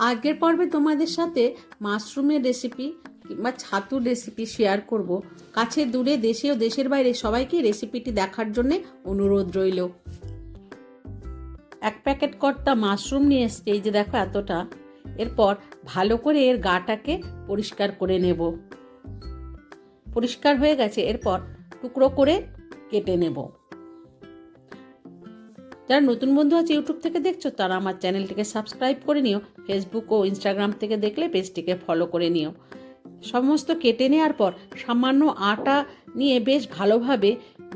আগের পর্বে তোমাদের সাথে মাশরুমের রেসিপি কিংবা ছাতুর রেসিপি শেয়ার করব। কাছে দূরে দেশে ও দেশের বাইরে সবাইকে রেসিপিটি দেখার জন্যে অনুরোধ রইল। এক প্যাকেট কর্তা মাশরুম নিয়ে এসছে, এই যে দেখো এতটা। এরপর ভালো করে এর গাটাকে পরিষ্কার করে নেব। পরিষ্কার হয়ে গেছে, এরপর টুকরো করে কেটে নেব। যারা নতুন বন্ধু আছে ইউটিউব থেকে দেখছ, তারা আমার চ্যানেলটিকে সাবস্ক্রাইব করে নিও ফেসবুক ও ইনস্টাগ্রাম থেকে দেখলে পেজটিকে ফলো করে নিও। সমস্ত কেটে নেওয়ার পর সামান্য আটা নিয়ে বেশ ভালোভাবে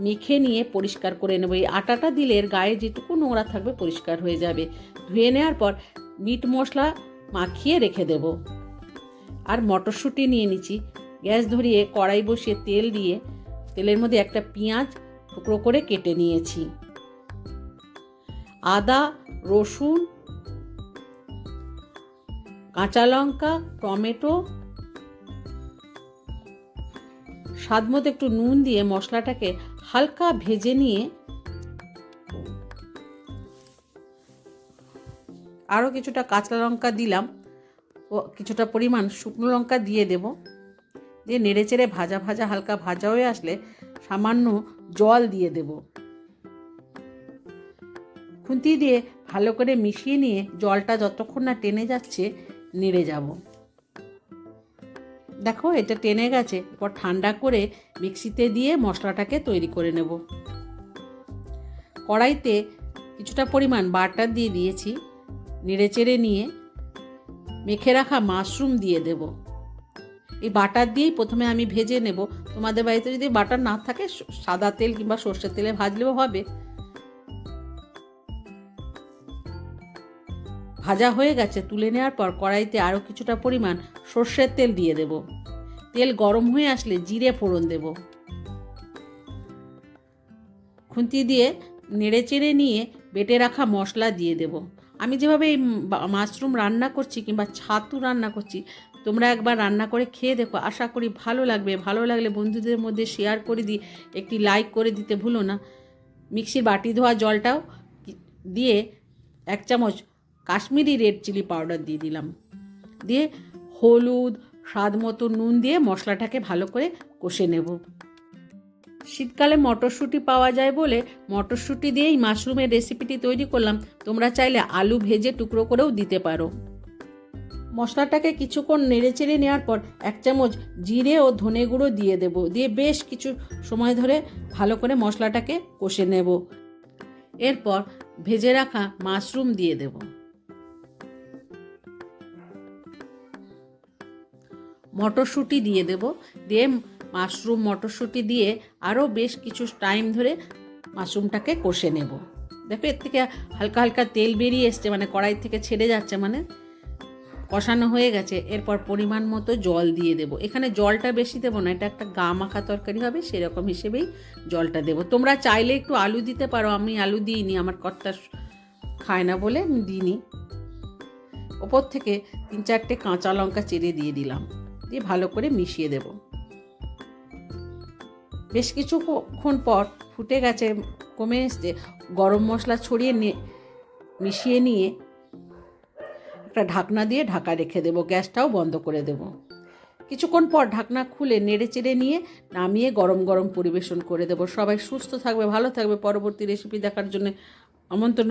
মেখে নিয়ে পরিষ্কার করে নেব। এই আটাটা দিলে এর গায়ে যেটুকু নোংরা থাকবে পরিষ্কার হয়ে যাবে। ধুয়ে নেওয়ার পর মিট মশলা মাখিয়ে রেখে দেব। আর মটরশুঁটি নিয়ে নিচ্ছি। গ্যাস ধরিয়ে কড়াই বসিয়ে তেল দিয়ে, তেলের মধ্যে একটা পেঁয়াজ টুকরো করে কেটে নিয়েছি। আদা, রসুন, কাঁচা লঙ্কা, টমেটো, স্বাদ মতো একটু নুন দিয়ে মশলাটাকে হালকা ভেজে নিয়ে আরও কিছুটা কাঁচা লঙ্কা দিলাম। ও, কিছুটা পরিমাণ শুকনো লঙ্কা দিয়ে দেব। দিয়ে নেড়েচেড়ে ভাজা ভাজা হালকা ভাজা হয়ে আসলে সামান্য জল দিয়ে দেব। খুন্তি দিয়ে ভালো করে মিশিয়ে নিয়ে জলটা যতক্ষণ না টেনে যাচ্ছে, নেড়ে যাব। দেখো, এটা টেনে গেছে। এরপর ঠান্ডা করে মিক্সিতে দিয়ে মশলাটাকে তৈরি করে নেব। কড়াইতে কিছুটা পরিমাণ বাটার দিয়ে দিয়েছি। নেড়ে চেড়ে নিয়ে মেখে রাখা মাশরুম দিয়ে দেব। এই বাটার দিয়েই প্রথমে আমি ভেজে নেব। তোমাদের বাড়িতে যদি বাটার না থাকে সাদা তেল কিংবা সর্ষের তেলে ভাজলেও হবে। ভাজা হয়ে গেছে, তুলে নেওয়ার পর কড়াইতে আরও কিছুটা পরিমাণ সর্ষের তেল দিয়ে দেব। তেল গরম হয়ে আসলে জিরে ফোড়ন দেব। খুন্তি দিয়ে নেড়ে চেড়ে নিয়ে বেটে রাখা মশলা দিয়ে দেব। আমি যেভাবে এই মাশরুম রান্না করছি কিংবা ছাতু রান্না করছি, তোমরা একবার রান্না করে খেয়ে দেখো। আশা করি ভালো লাগবে। ভালো লাগলে বন্ধুদের মধ্যে শেয়ার করে দিই। একটি লাইক করে দিতে ভুলো না। মিক্সির বাটি ধোয়া জলটাও দিয়ে এক চামচ কাশ্মীরি রেড চিলি পাউডার দিয়ে দিলাম। দিয়ে হলুদ, স্বাদ মতো নুন দিয়ে মশলাটাকে ভালো করে কষে নেব। শীতকালে মটরশুঁটি পাওয়া যায় বলে মটরশুঁটি দিয়েই মাশরুমের রেসিপিটি তৈরি করলাম। তোমরা চাইলে আলু ভেজে টুকরো করেও দিতে পারো। মশলাটাকে কিছুক্ষণ নেড়ে চেড়ে নেওয়ার পর এক চামচ জিরে ও ধনে গুঁড়ো দিয়ে দেব। দিয়ে বেশ কিছু সময় ধরে ভালো করে মশলাটাকে কষে নেব। এরপর ভেজে রাখা মাশরুম দিয়ে দেবো। মটরশুঁটি দিয়ে দেব। দিয়ে মাশরুম মটরশুঁটি দিয়ে আরও বেশ কিছু টাইম ধরে মাশরুমটাকে কষে নেব। দেখো, এর থেকে হালকা হালকা তেল বেরিয়ে এসছে মানে কড়াই থেকে ছেড়ে যাচ্ছে মানে কষানো হয়ে গেছে। এরপর পরিমাণ মতো জল দিয়ে দেব। এখানে জলটা বেশি দেবো না, এটা একটা গা মাখা তরকারি হবে, সেরকম হিসেবেই জলটা দেবো। তোমরা চাইলে একটু আলু দিতে পারো, আমি আলু দিইনি, আমার কর্তা খায় না বলে আমি দিইনি। ওপর থেকে তিন চারটে কাঁচা লঙ্কা চেড়ে দিয়ে দিলাম। দিয়ে ভালো করে মিশিয়ে দেব। বেশ কিছুক্ষণ পর ফুটে গেছে কমে এসছে গরম মশলা ছড়িয়ে মিশিয়ে নিয়ে একটা ঢাকনা দিয়ে ঢাকা রেখে দেবো, গ্যাসটাও বন্ধ করে দেব। কিছুক্ষণ পর ঢাকনা খুলে নেড়ে চেড়ে নিয়ে নামিয়ে গরম গরম পরিবেশন করে দেবো। সবাই সুস্থ থাকবে, ভালো থাকবে। পরবর্তী রেসিপি দেখার জন্য আমন্ত্রণ